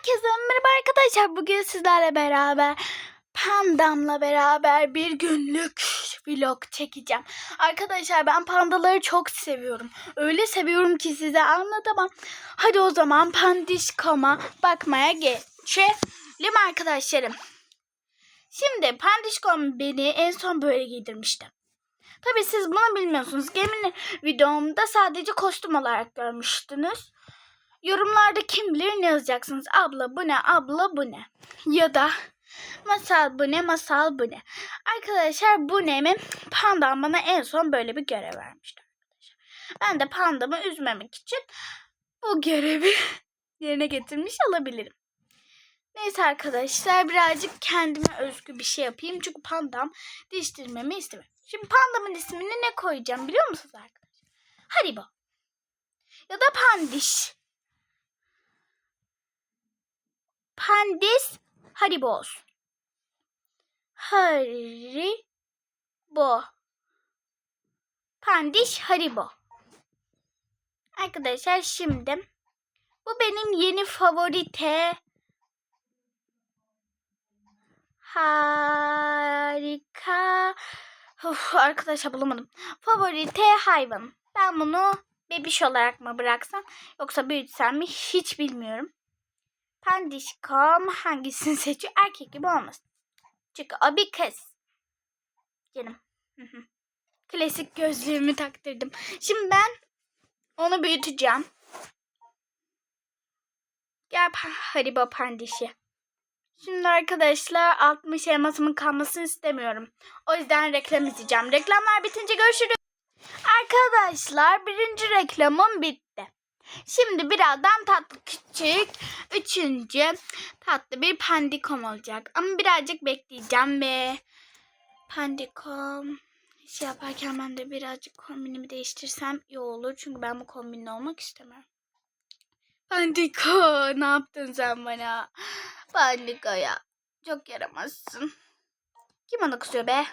Herkese merhaba arkadaşlar. Bugün sizlerle beraber pandamla beraber bir günlük vlog çekeceğim. Arkadaşlar ben pandaları çok seviyorum. Öyle seviyorum ki size anlatamam. Hadi o zaman pandişkoma bakmaya geçelim arkadaşlarım. Şimdi pandişkom beni en son böyle giydirmişti. Tabii siz bunu bilmiyorsunuz. Gemini videomda sadece kostüm olarak görmüştünüz. Yorumlarda kim bilir ne yazacaksınız? Abla bu ne? Abla bu ne? Ya da masal bu ne? Masal bu ne? Arkadaşlar bu ne mi? Pandam bana en son böyle bir görev vermişti. Ben de pandamı üzmemek için bu görevi yerine getirmiş olabilirim. Neyse arkadaşlar birazcık kendime özgü bir şey yapayım. Çünkü pandam değiştirmemi istemiyorum. Şimdi pandamın ismini ne koyacağım biliyor musunuz arkadaşlar? Haribo. Ya da pandiş. Pandis Haribo olsun. Haribo. Pandiş Haribo. Arkadaşlar şimdi bu benim yeni favorite harika Uf, arkadaşlar bulamadım. Favorite hayvan. Ben bunu bebiş olarak mı bıraksam yoksa büyütsem mi hiç bilmiyorum. Pandişkom hangisini seçiyor? Erkek gibi olmasın. Çünkü o bir kız. Canım. Klasik gözlüğümü taktırdım. Şimdi ben onu büyüteceğim. Gel Haribo pandişi. Şimdi arkadaşlar 60 elmasımın kalmasını istemiyorum. O yüzden reklam izleyeceğim. Reklamlar bitince görüşürüz. Arkadaşlar birinci reklamım bitti. Şimdi birazdan tatlı küçük üçüncü tatlı bir pandikom olacak. Ama birazcık bekleyeceğim ve pandikom şey yaparken ben de birazcık kombinimi değiştirsem iyi olur. Çünkü ben bu kombinle olmak istemiyorum. Pandiko ne yaptın sen bana? Pandiko ya. Çok yaramazsın. Kim ona kızıyor be?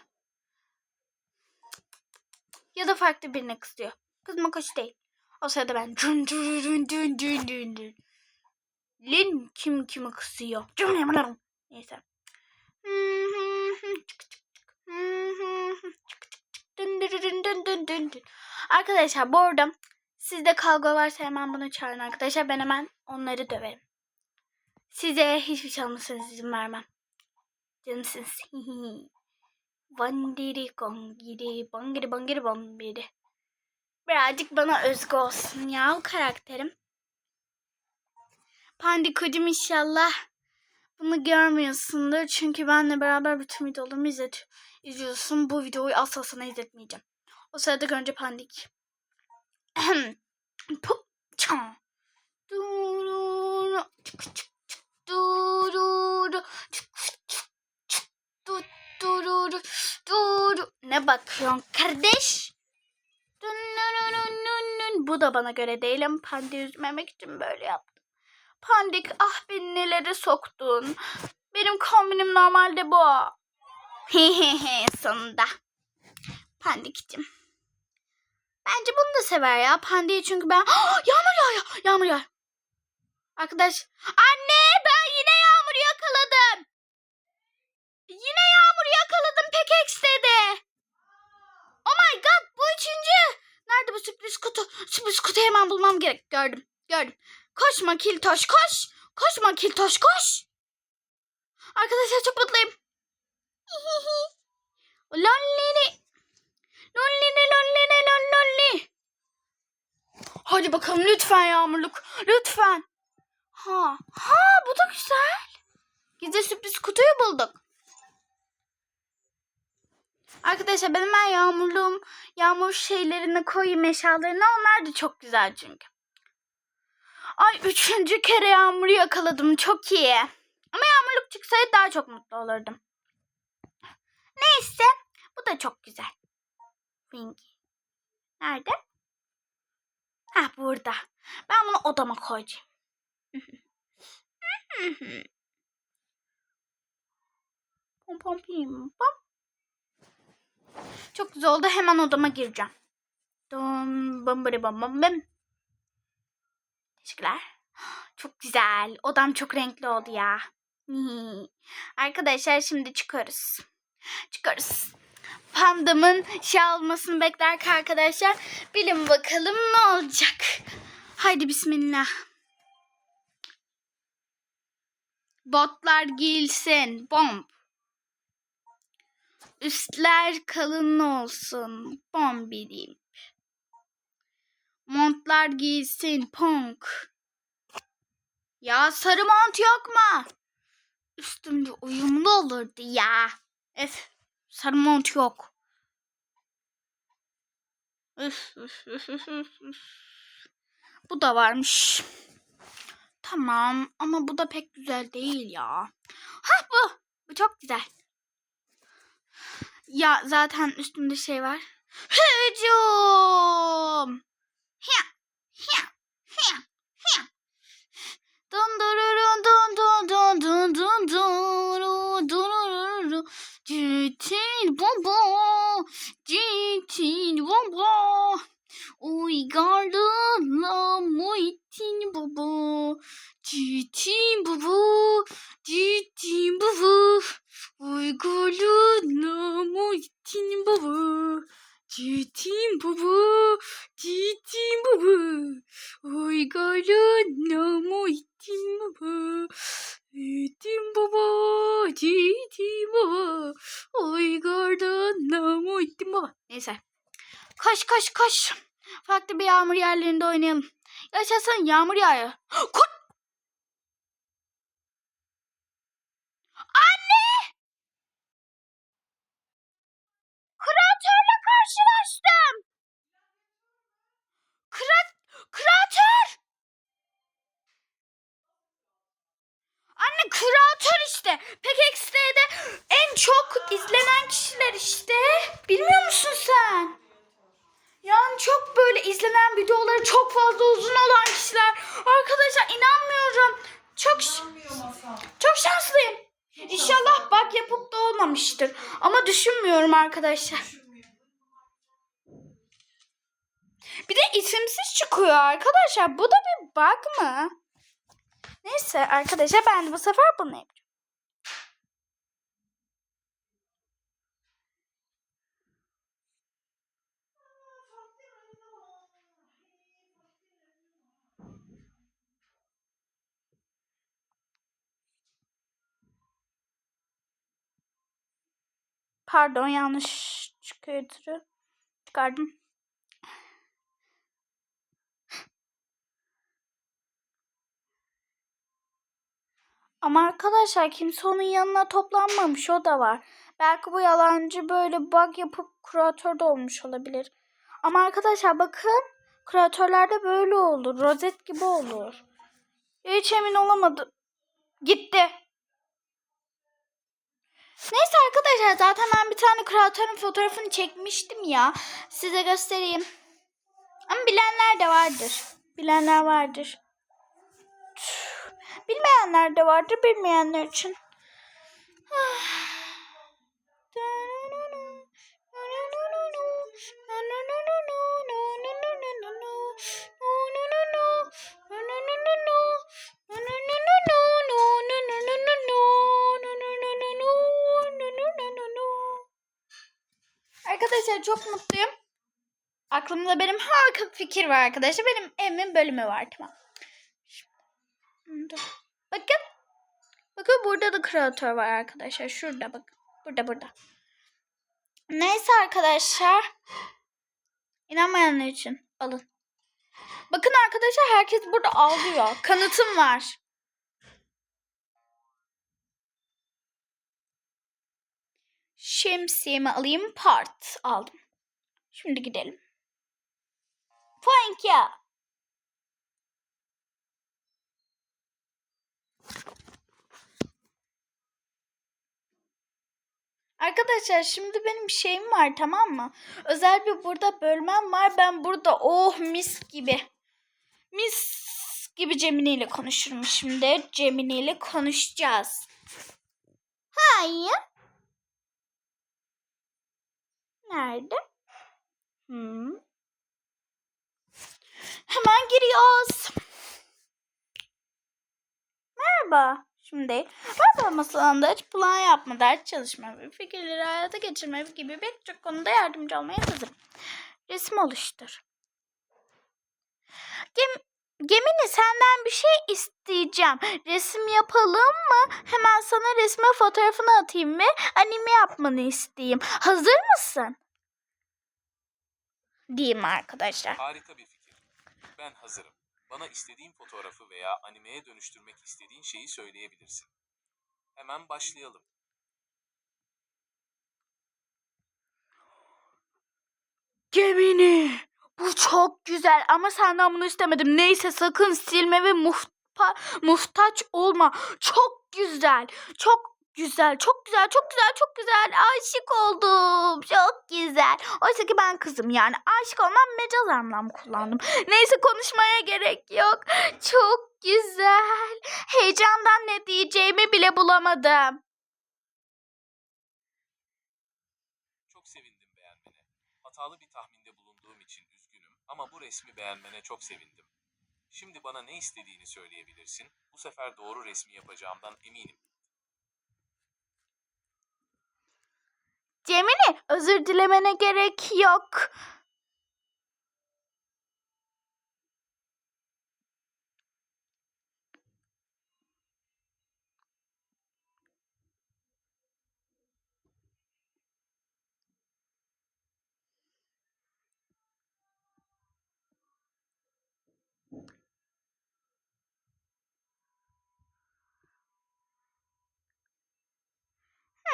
Ya da farklı birine kızıyor. Kızmak hoş değil. O sırada ben dün dün dün dün dün dün dün. Lin kim kimi kısıyor? Cümle Neyse. Arkadaşlar bu arada sizde kavga varsa hemen bunu çağırın arkadaşlar. Ben hemen onları döverim. Size hiçbir şey almasanız izin vermem. Canımsınız. Bandiri kongiri bangiri bangiri bambiri. Birazcık bana özgü olsun ya o karakterim. Pandikocum inşallah bunu görmüyorsundur. Çünkü benle beraber bütün videolarımı izlet izliyorsun. Bu videoyu asla sana izletmeyeceğim. O sırada görünce pandik. Ne bakıyorsun kardeş? Bu da bana göre değil ama pandi üzmemek için böyle yaptım. Pandik ah beni nelere soktun. Benim kombinim normalde bu. Hehehe sonunda. Pandik'cim. Bence bunu da sever ya. Pandiyi çünkü ben... yağmur yağıyor. Yağmur yağıyor. Arkadaş. Anne ben yine yağmur yakaladım. Yine yağmur yakaladım. Pek dedi. Oh my god bu üçüncü. Nerede bu sürpriz kutu? Sürpriz kutuyu hemen bulmam gerek. Gördüm. Gördüm. Koşma Kiltoş koş. Koşma Kiltoş koş. Arkadaşlar çok mutluyum. Lollini. Lollini lollini lollini. Hadi bakalım lütfen yağmurluk. Lütfen. Ha. Ha bu da güzel. Gizli sürpriz kutuyu bulduk. Arkadaşlar ben yağmurluğum, yağmur şeylerini koyayım eşyalarına. Onlar da çok güzel çünkü. Ay üçüncü kere yağmuru yakaladım. Çok iyi. Ama yağmurluk çıksaydı daha çok mutlu olurdum. Neyse. Bu da çok güzel. Winky. Nerede? Ha burada. Ben bunu odama koyacağım. pom pom pim pom. Çok güzel oldu. Hemen odama gireceğim. Dum bum bum bum bum. Teşekkürler. Çok güzel. Odam çok renkli oldu ya. Arkadaşlar şimdi çıkıyoruz. Çıkıyoruz. Pandamın şey almasını beklerken arkadaşlar bilin bakalım ne olacak. Haydi bismillah. Botlar giyilsin. Bomb. Üstler kalın olsun. Bombilim. Montlar giysin. Punk. Ya sarı mont yok mu? Üstümde uyumlu olurdu ya. Öf. Sarı mont yok. Üf, üf, üf, üf, üf. Bu da varmış. Tamam ama bu da pek güzel değil ya. Ha bu. Bu çok güzel. Ya zaten üstümde şey var. Hücum. Hya. Hya. Hya. Hya. Dun dururun dun dun dun dun dun duru durururu. Citin baba. Citin baba. Uygarlığınla muhittin baba. Ciddi baba. Ciddi baba. Uygarlığınla muhittin baba. Ciddi baba. Ciddi baba. Uygarlığınla muhittin baba. Ciddi baba. Ciddi baba. Uygarlığınla muhittin baba. Neyse. Kaç kaç kaç. Farklı bir yağmur yerlerinde oynayalım. Yaşasın yağmur yağıyor. Kurt. Anne! Kreatörle karşılaştım. Krat kreatör. Anne kreatör işte. PKX'de en çok izlenen kişiler işte. Bilmiyor musun sen? Yani çok böyle izlenen videoları çok fazla uzun olan kişiler. Arkadaşlar inanmıyorum. Çok çok şanslıyım. İnşallah bak yapıp da olmamıştır. Ama düşünmüyorum arkadaşlar. Bir de isimsiz çıkıyor arkadaşlar. Bu da bir bug mı? Neyse arkadaşlar ben bu sefer bunu yapacağım. Pardon yanlış çıkıyordu. Çıkardım. Ama arkadaşlar kimse onun yanına toplanmamış o da var. Belki bu yalancı böyle bug yapıp kuratör de olmuş olabilir. Ama arkadaşlar bakın kuratörlerde böyle olur. Rozet gibi olur. Hiç emin olamadım. Gitti. Neyse arkadaşlar zaten ben bir tane kreatörün fotoğrafını çekmiştim ya. Size göstereyim. Ama bilenler de vardır. Bilenler vardır. Bilmeyenler de vardır bilmeyenler için. Arkadaşlar çok mutluyum. Aklımda benim harika bir fikir var arkadaşlar. Benim evimin bölümü var tamam. Şimdi, bakın. Bakın burada da kreatör var arkadaşlar. Şurada bak. Burada burada. Neyse arkadaşlar. İnanmayanlar için alın. Bakın arkadaşlar herkes burada ağlıyor. Kanıtım var. Şemsiyemi alayım. Part aldım. Şimdi gidelim. You. Arkadaşlar şimdi benim bir şeyim var tamam mı? Özel bir burada bölmem var. Ben burada oh mis gibi. Mis gibi Cemile ile konuşurum şimdi. Cemile ile konuşacağız. Hayır. Nerede? Hmm. Hemen giriyoruz. Merhaba. Şimdi merhaba masalında hiç plan yapma, ders çalışma ve fikirleri hayata geçirme gibi pek çok konuda yardımcı olmaya hazırım. Resim oluştur. Gem Gemini senden bir şey isteyeceğim. Resim yapalım mı? Hemen sana resme fotoğrafını atayım ve anime yapmanı isteyeyim. Hazır mısın? Diyeyim arkadaşlar. Harika bir fikir. Ben hazırım. Bana istediğin fotoğrafı veya animeye dönüştürmek istediğin şeyi söyleyebilirsin. Hemen başlayalım. Gemini. Bu çok güzel ama senden bunu istemedim. Neyse sakın silme ve muhta muhtaç olma. Çok güzel. Çok güzel. Çok güzel. Çok güzel. Çok güzel. Aşık oldum. Çok güzel. Oysa ki ben kızım yani. Aşık olmam mecaz anlam kullandım. Neyse konuşmaya gerek yok. Çok güzel. Heyecandan ne diyeceğimi bile bulamadım. Çok sevindim beğenmene. Hatalı bir tahminde bulunduğum için üzgünüm ama bu resmi beğenmene çok sevindim. Şimdi bana ne istediğini söyleyebilirsin. Bu sefer doğru resmi yapacağımdan eminim. Cemile özür dilemene gerek yok.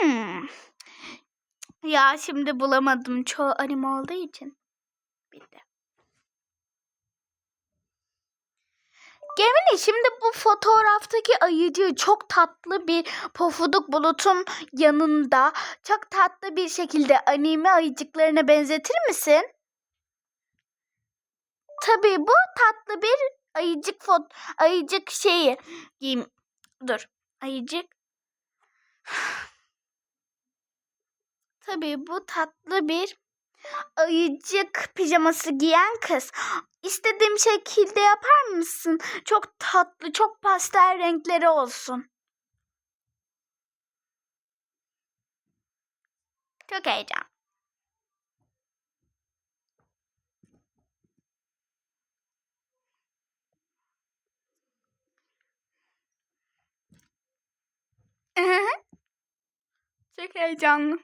Hmm. Ya şimdi bulamadım çoğu anime olduğu için. Bitti. Gemini şimdi bu fotoğraftaki ayıcı çok tatlı bir pofuduk bulutun yanında çok tatlı bir şekilde anime ayıcıklarına benzetir misin? Tabii bu tatlı bir ayıcık fot ayıcık şeyi. Giyim. Dur. Ayıcık. Tabii bu tatlı bir ayıcık pijaması giyen kız. İstediğim şekilde yapar mısın? Çok tatlı, çok pastel renkleri olsun. Çok heyecan. çok heyecanlı.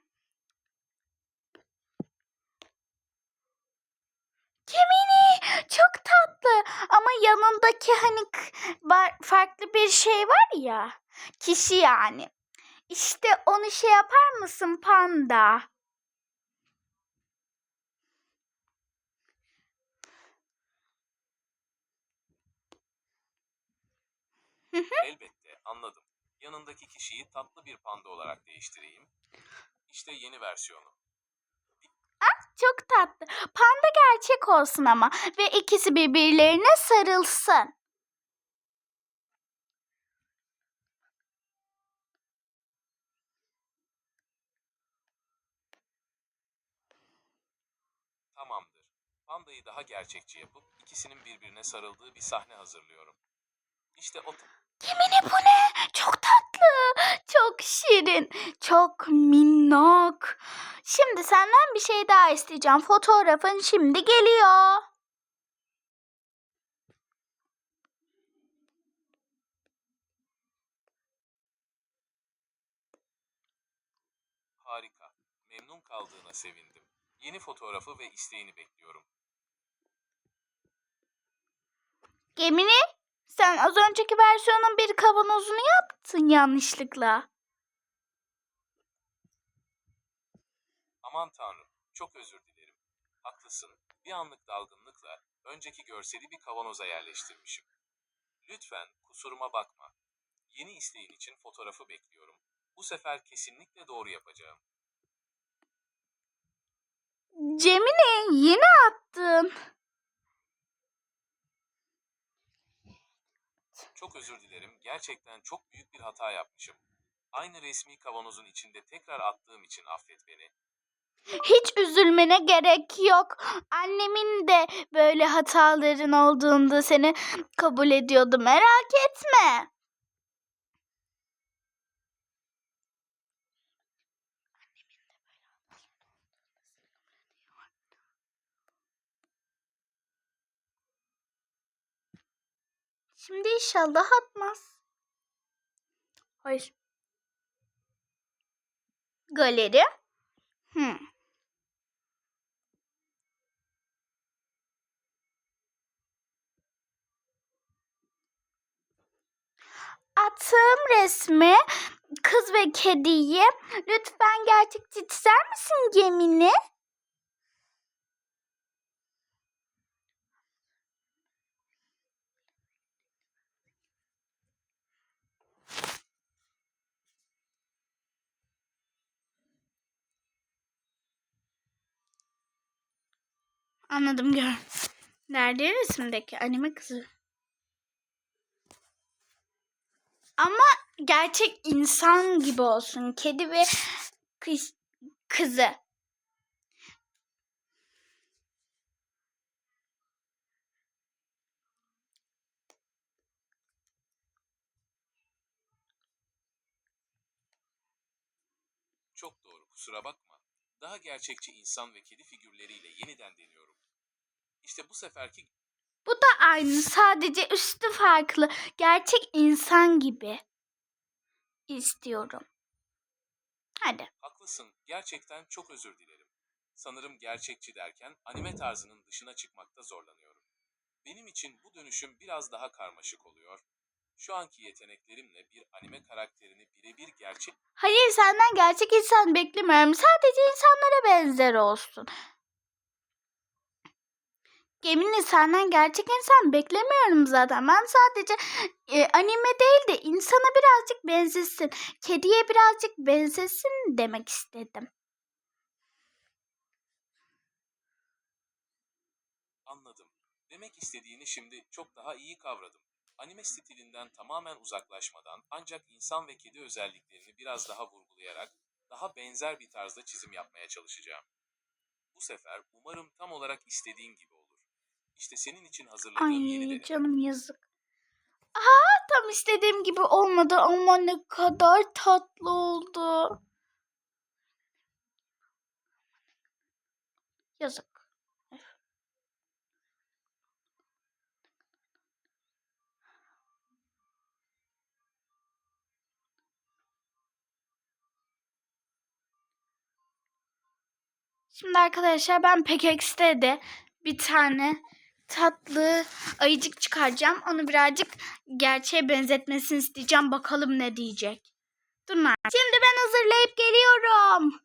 Gemini çok tatlı ama yanındaki hani farklı bir şey var ya kişi yani. İşte onu şey yapar mısın panda? Elbette anladım. Yanındaki kişiyi tatlı bir panda olarak değiştireyim. İşte yeni versiyonu. Çok tatlı. Panda gerçek olsun ama ve ikisi birbirlerine sarılsın. Tamamdır. Pandayı daha gerçekçi yapıp ikisinin birbirine sarıldığı bir sahne hazırlıyorum. İşte o Gemini bu ne? Çok tatlı. Çok şirin. Çok minnok. Şimdi senden bir şey daha isteyeceğim. Fotoğrafın şimdi geliyor. harika. Memnun kaldığına sevindim. Yeni fotoğrafı ve isteğini bekliyorum. Gemini sen az önceki versiyonun bir kavanozunu yaptın yanlışlıkla. Aman tanrım, çok özür dilerim. Haklısın. Bir anlık dalgınlıkla önceki görseli bir kavanoza yerleştirmişim. Lütfen kusuruma bakma. Yeni isteğin için fotoğrafı bekliyorum. Bu sefer kesinlikle doğru yapacağım. Cemile yeni attın. Çok özür dilerim. Gerçekten çok büyük bir hata yapmışım. Aynı resmi kavanozun içinde tekrar attığım için affet beni. Hiç üzülmene gerek yok. Annemin de böyle hataların olduğunda seni kabul ediyordu. Merak etme. Şimdi inşallah atmaz. Hayır. Galeri. Hmm. Attığım resmi kız ve kediyi lütfen gerçekçi çizer misin gemini? Anladım gör. Nerede resimdeki anime kızı? Ama gerçek insan gibi olsun. Kedi ve kız, kızı. Çok doğru kusura bakma. Daha gerçekçi insan ve kedi figürleriyle yeniden deniyorum. İşte bu seferki Bu da aynı. Sadece üstü farklı. Gerçek insan gibi. istiyorum. Hadi. haklısın. Gerçekten çok özür dilerim. Sanırım gerçekçi derken anime tarzının dışına çıkmakta zorlanıyorum. Benim için bu dönüşüm biraz daha karmaşık oluyor. Şu anki yeteneklerimle bir anime karakterini birebir gerçek Hayır senden gerçek insan beklemiyorum. Sadece insanlara benzer olsun. Gemini senden gerçek insan beklemiyorum zaten. Ben sadece e, anime değil de insana birazcık benzesin. Kediye birazcık benzesin demek istedim. Anladım. Demek istediğini şimdi çok daha iyi kavradım. Anime stilinden tamamen uzaklaşmadan ancak insan ve kedi özelliklerini biraz daha vurgulayarak daha benzer bir tarzda çizim yapmaya çalışacağım. Bu sefer umarım tam olarak istediğin gibi olur. İşte senin için hazırladığım yeni Ay deney. canım yazık. Aa tam istediğim gibi olmadı ama ne kadar tatlı oldu. Yazık. Şimdi arkadaşlar ben PKX'te de bir tane tatlı ayıcık çıkaracağım. Onu birazcık gerçeğe benzetmesini isteyeceğim. Bakalım ne diyecek. Durun. Şimdi ben hazırlayıp geliyorum.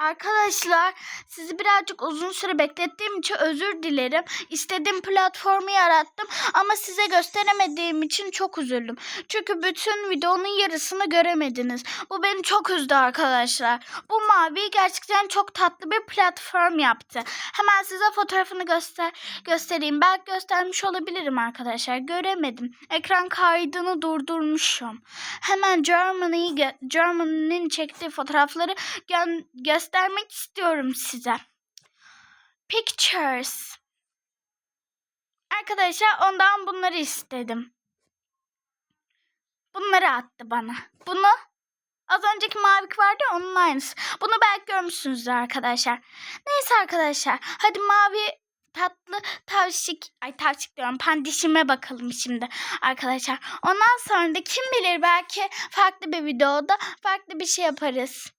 Arkadaşlar sizi birazcık uzun süre beklettiğim için özür dilerim. İstediğim platformu yarattım ama size gösteremediğim için çok üzüldüm. Çünkü bütün videonun yarısını göremediniz. Bu beni çok üzdü arkadaşlar. Bu mavi gerçekten çok tatlı bir platform yaptı. Hemen size fotoğrafını göster göstereyim. Belki göstermiş olabilirim arkadaşlar. Göremedim. Ekran kaydını durdurmuşum. Hemen Germany'nin çektiği fotoğrafları gö- göstermek istiyorum size. Pictures. Arkadaşlar ondan bunları istedim. Bunları attı bana. Bunu az önceki mavik vardı ya, onun aynısı. Bunu belki görmüşsünüzdür arkadaşlar. Neyse arkadaşlar. Hadi mavi tatlı tavşik ay tavşik diyorum pandişime bakalım şimdi arkadaşlar. Ondan sonra da kim bilir belki farklı bir videoda farklı bir şey yaparız.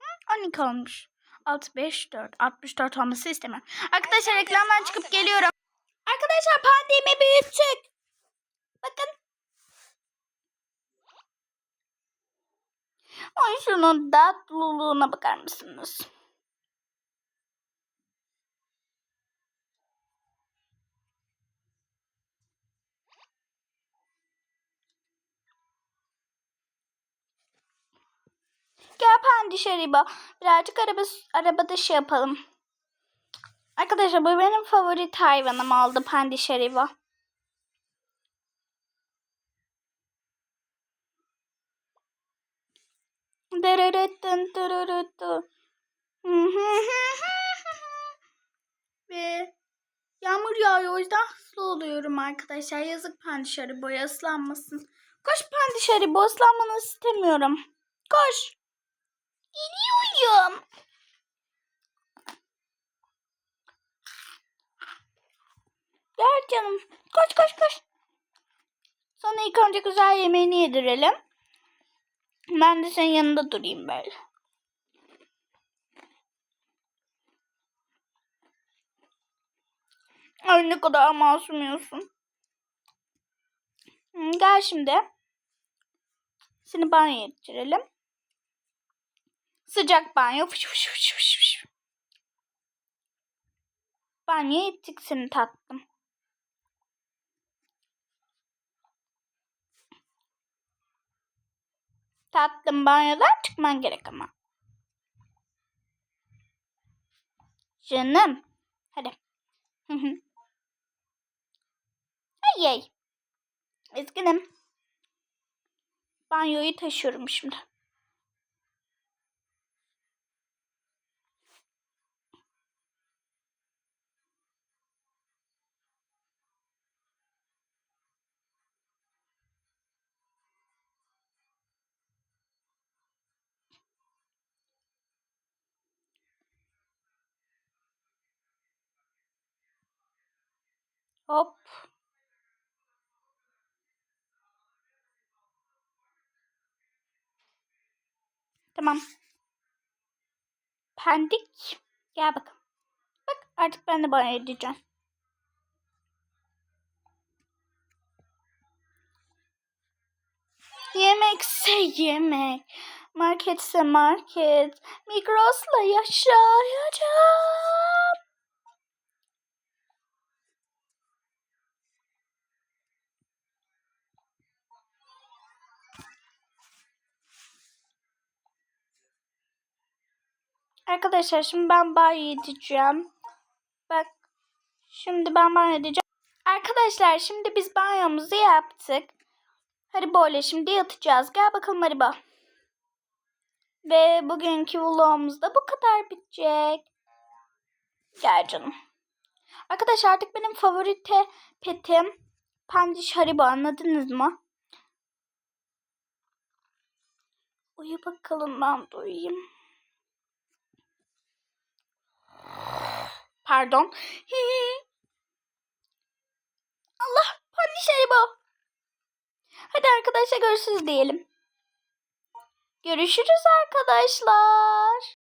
Hı, 12 olmuş. 6, 5, 4. 64 olması istemiyorum. Arkadaşlar reklamdan çıkıp geliyorum. Arkadaşlar pandemi büyüttük. Bakın. Ay şunun tatlılığına bakar mısınız? Gel Pandi Şeriba. Birazcık araba, arabada şey yapalım. Arkadaşlar bu benim favori hayvanım oldu Pandi Şeriba. Dırırıttın dırırıttın. Ve yağmur yağıyor o yüzden hızlı oluyorum arkadaşlar. Yazık Pandiş Haribo'ya ıslanmasın. Koş Pandiş Haribo ıslanmanı istemiyorum. Koş. Geliyorum. Gel canım. Koş koş koş. Sana ilk önce güzel yemeğini yedirelim. Ben de senin yanında durayım böyle. Ay ne kadar masumuyorsun. Gel şimdi. Seni banyo ettirelim. Sıcak banyo. Fış fış fış fış ettik seni tatlım. Tatlım banyodan çıkman gerek ama. Canım. Hadi. Ay ay. Üzgünüm. Banyoyu taşıyorum şimdi. Hop. Tamam. Pendik. Gel bakalım. Bak artık ben de banyo edeceğim. Yemekse yemek. Marketse market. Migros'la yaşayacağım. Arkadaşlar şimdi ben banyo edeceğim. Bak şimdi ben banyo edeceğim. Arkadaşlar şimdi biz banyomuzu yaptık. Hadi böyle şimdi yatacağız. Gel bakalım Haribo. Ve bugünkü vlogumuz da bu kadar bitecek. Gel canım. Arkadaşlar artık benim favorite petim Pandiş Haribo anladınız mı? Uyu bakalım ben de. Pardon. Allah Pandiş Haribo. Hadi arkadaşlar görüşürüz diyelim. Görüşürüz arkadaşlar.